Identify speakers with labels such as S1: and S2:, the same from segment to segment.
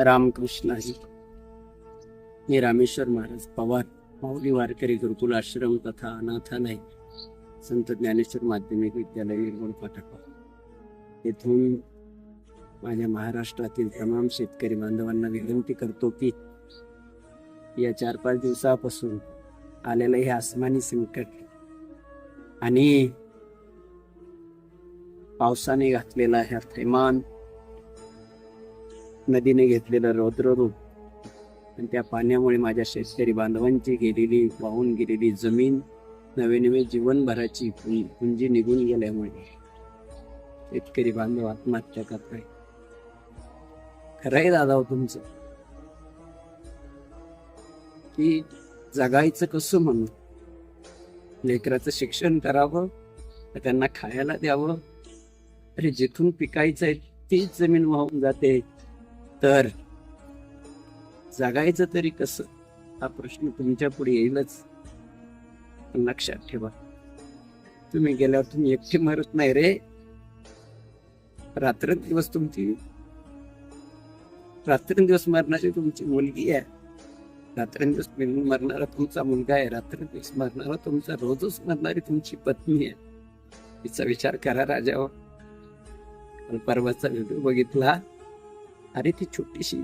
S1: रामकृष्ण हरी मी रामेश्वर महाराज पवार माऊली वारकरी गुरुकुल आश्रम तथा अनाथालय संत ज्ञानेश्वर माध्यमिक विद्यालय निर्गुण फाटक येथून माझ्या महाराष्ट्रातील तमाम शेतकरी बांधवांना विनंती करतो की या चार पाच दिवसापासून आलेलं हे आसमानी संकट आणि पावसाने घातलेला ह्या थैमान नदीने घेतलेलं रौद्ररूप आणि त्या पाण्यामुळे माझ्या शेतकरी बांधवांची गेलेली वाहून गेलेली जमीन नवे नवे जीवनभराची पुंजी निघून गेल्यामुळे शेतकरी बांधव आत्महत्या करत आहे खरं दादा हो तुमचं. की जगायचं कसं म्हणून? लेकराचं शिक्षण करावं तर त्यांना खायला द्यावं अरे जिथून पिकायचं आहे तीच जमीन वाहून जाते. तर जगायचं तरी कसं? हा प्रश्न तुमच्यापुढे येईलच. लक्षात ठेवा. तुम्ही गेल्यावर तुम्ही एकटे मरत नाही रे. रात्रंदिवस तुमची रात्रंदिवस मरणारी तुमची मुलगी आहे. रात्रंदिवस मरणारा तुमचा मुलगा आहे. रात्रंदिवस मरणारा तुमचा रोजच मरणारी तुमची पत्नी आहे. तिचा विचार करा राजावर. परवाचा व्हिडिओ बघितला. अरे ती छोटीशी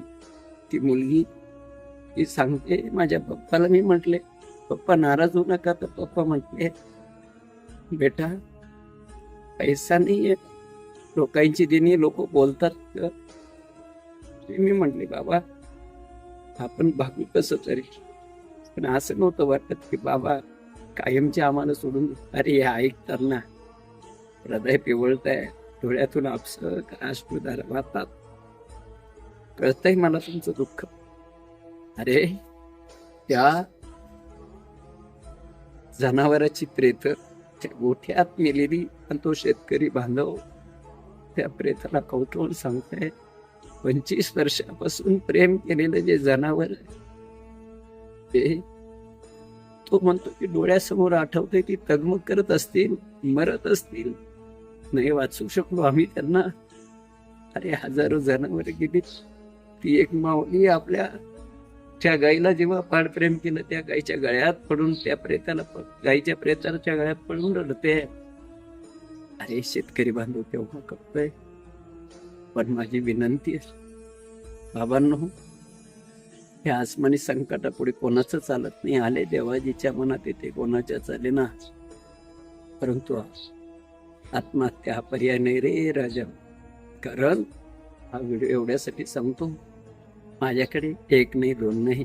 S1: ती मुलगी ती सांगते माझ्या पप्पाला मी म्हटले पप्पा नाराज होऊ नका तर पप्पा म्हटले बेटा पैसा नाही आहे लोकांची देणी लोक बोलतात ते मी म्हटले बाबा आपण भागू कसं तरी? पण असं नव्हतं वाटत की बाबा कायमचे आम्हाला सोडून अरे हे ऐकतात ना. हृदय पिवळत आहे डोळ्यातून आपस अश्रुधार वाहतात. कळतंय मला तुमचं दुःख? अरे त्या जनावराची प्रेत गोठ्यात मेलेली आणि तो शेतकरी बांधव त्या प्रेताला कौतुन सांगताय. पंचवीस वर्षापासून प्रेम केलेलं जे जनावर ते तो म्हणतो की डोळ्यासमोर आठवते ती तगमग करत असतील मरत असतील. नाही वाचू शकलो आम्ही त्यांना. अरे हजारो जनावर गेली. ती एक माऊली आपल्या त्या गाईला जेव्हा पाड प्रेम केलं त्या गाईच्या गळ्यात पडून त्या प्रेताला प- गाईच्या प्रेताच्या गळ्यात पडून रडते. अरे शेतकरी बांधव तेव्हा कळतोय. पण माझी विनंती आहे बाबांनो हे आसमानी संकटापुढे कोणाचं चालत नाही. आले देवाजीच्या मनात येते कोणाच्या चाले ना परंतु आत्महत्या हा पर्याय नाही रे राजा. कारण हा व्हिडिओ एवढ्यासाठी सांगतो माझ्याकडे एक नाही दोन नाही.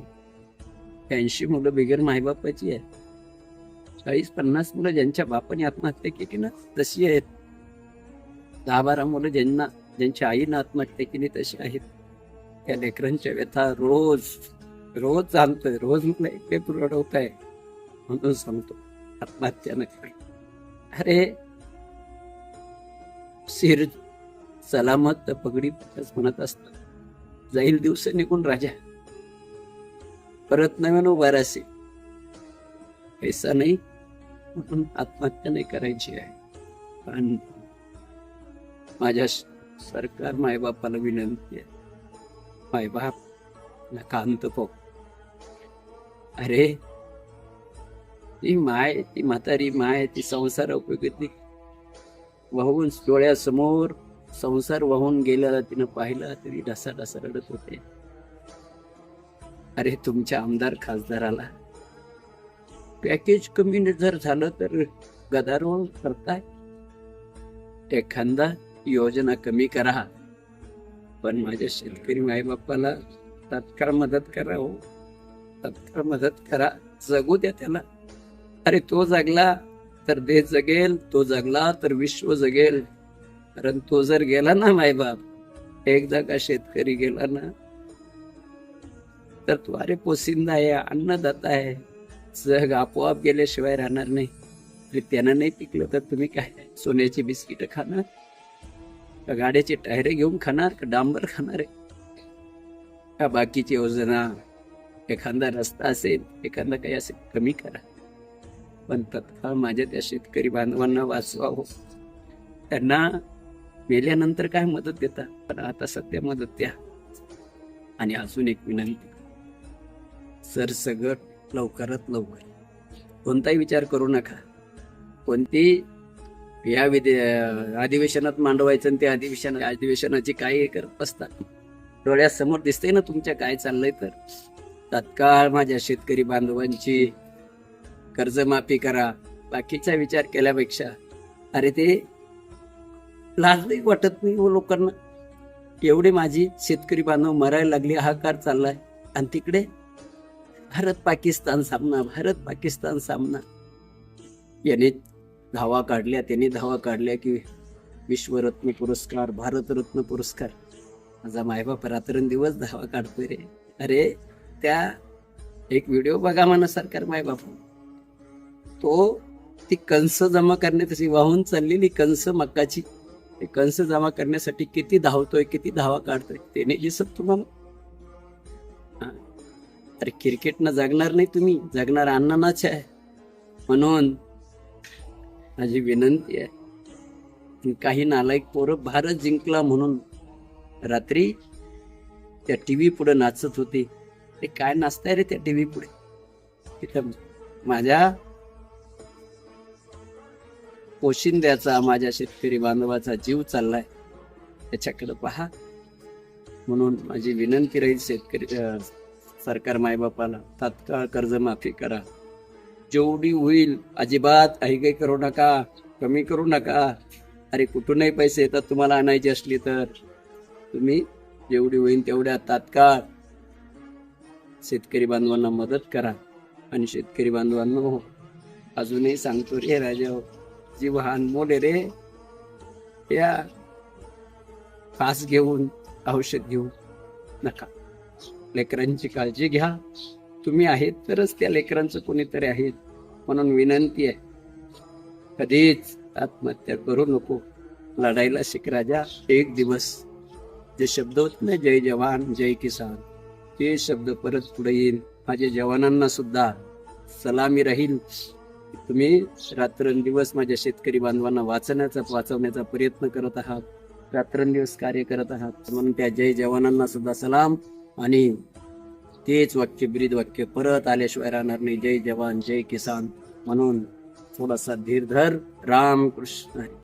S1: ऐंशी मुलं बिगर मायबापाची आहे चाळीस पन्नास मुलं ज्यांच्या बापाने आत्महत्या केली ना तशी आहेत. दहा बारा मुलं ज्यांना ज्यांच्या आईनं आत्महत्या केली तशी आहेत. त्या लेकरांच्या व्यथा रोज रोज आणतोय रोज मला एक पेपर रडवत आहे म्हणून सांगतो आत्महत्या नका अरे सिर सलामत पगडी म्हणत असतात. जाईल दिवस निघून राजा. परत नव्यानं उभा राहसे पैसा नाही म्हणून आत्महत्या नाही करायची आहे. पण माझ्या सरकार मायबापाला विनंती आहे. मायबाप नका अंत पो अरे ती माय ती म्हातारी माय ती संसार उपयोगी वाहून डोळ्यासमोर संसार वाहून गेलेला तिनं पाहिलं तरी ढसाढसा रडत होते. अरे तुमच्या आमदार खासदाराला. पॅकेज कमी जर झालं तर गदारोळ करताय. एखादा योजना कमी करा. पण माझ्या शेतकरी माईबापाला तात्काळ मदत करा हो. तात्काळ मदत करा. जगू द्या त्याला. अरे तो जगला तर देश जगेल तो जगला तर विश्व जगेल. कारण तो जर गेला ना मायबाप एकदा का शेतकरी गेला ना तर त्वारे पोसिंदा आहे अन्नदाता आहे. जग आपोआप गेल्याशिवाय राहणार नाही. अरे त्यानं नाही पिकलं तर तुम्ही काय? सोन्याची बिस्किट खाणार? का गाड्याची टायर घेऊन खाणार? का डांबर खाणार आहे? का बाकीची योजना? एखादा रस्ता असेल एखादा काही असेल कमी करा. पण तत्काळ माझ्या त्या शेतकरी बांधवांना वाचवा हो त्यांना मेल्यानंतर काय मदत देता? पण आता सध्या मदत द्या. आणि अजून एक विनंती. सर सगळं लवकरात लवकर. कोणताही विचार करू नका. कोणती या विधे अधिवेशनात मांडवायचं आणि त्या अधिवेशन अधिवेशनाची काय हे करत बसतात डोळ्यासमोर दिसते ना तुमच्या काय चाललंय तर? तत्काळ माझ्या शेतकरी बांधवांची कर्जमाफी करा. बाकीचा विचार केल्यापेक्षा. अरे ते लाजही वाटत नाही हो लोकांना. एवढे माझी शेतकरी बांधव मरायला लागली हाकार चाललाय. आणि तिकडे भारत पाकिस्तान सामना भारत पाकिस्तान सामना. याने धावा काढल्या त्याने धावा काढल्या की विश्वरत्न पुरस्कार भारतरत्न पुरस्कार. माझा मायबाप रात्रंदिवस धावा काढतोय रे. अरे त्या एक व्हिडिओ बघा म्हणा सरकार मायबाप. तो ती कंस जमा करण्यात वाहून चाललेली कंस मक्काची. ते कंस जमा करण्यासाठी किती धावतोय किती धावा काढतोय ते नाही दिसत तुम्हाला? अरे क्रिकेटनं जगणार नाही तुम्ही जगणार अण्णानाच आहे. म्हणून माझी विनंती आहे काही नालायक पोरं भारत जिंकला म्हणून रात्री त्या टी व्ही पुढे नाचत होती. ते काय नाचताय रे त्या टी व्ही पुढे? तिथं माझ्या पोशिंद्याचा माझ्या शेतकरी बांधवाचा जीव चाललाय. त्याच्याकडे पहा. म्हणून माझी विनंती राहील शेतकरी सरकार मायबापाला तात्काळ कर्जमाफी करा. जेवढी होईल अजिबात काही करू नका कमी करू नका. अरे कुठूनही पैसे येतात तुम्हाला आणायची असली तर. तुम्ही जेवढी होईल तेवढ्या तात्काळ शेतकरी बांधवांना मदत करा. आणि शेतकरी बांधवांनो अजूनही सांगतो रे राजा हो जीवहान मोले रे. या फास घेऊन औषध घेऊन नका. लेकरांची काळजी घ्या. तुम्ही आहेत तरच त्या लेकरांचं कोणीतरी आहेत म्हणून विनंती आहे. कधीच आत्महत्या करू नको. लढायला शिक राजा एक दिवस. जे शब्द होत ना जय जवान जय किसान ते शब्द परत पुढे येईल. माझ्या जवानांना सुद्धा सलामी राहील. तुम्ही रात्रंदिवस माझ्या शेतकरी बांधवांना वाचण्याचा वाचवण्याचा प्रयत्न करत आहात. रात्रंदिवस कार्य करत आहात. म्हणून त्या जय जवानांना सुद्धा सलाम आणि तेच वाक्य ब्रीद वाक्य परत आल्याशिवाय राहणार नाही. जय जवान जय किसान. म्हणून थोडासा धीर धर राम कृष्ण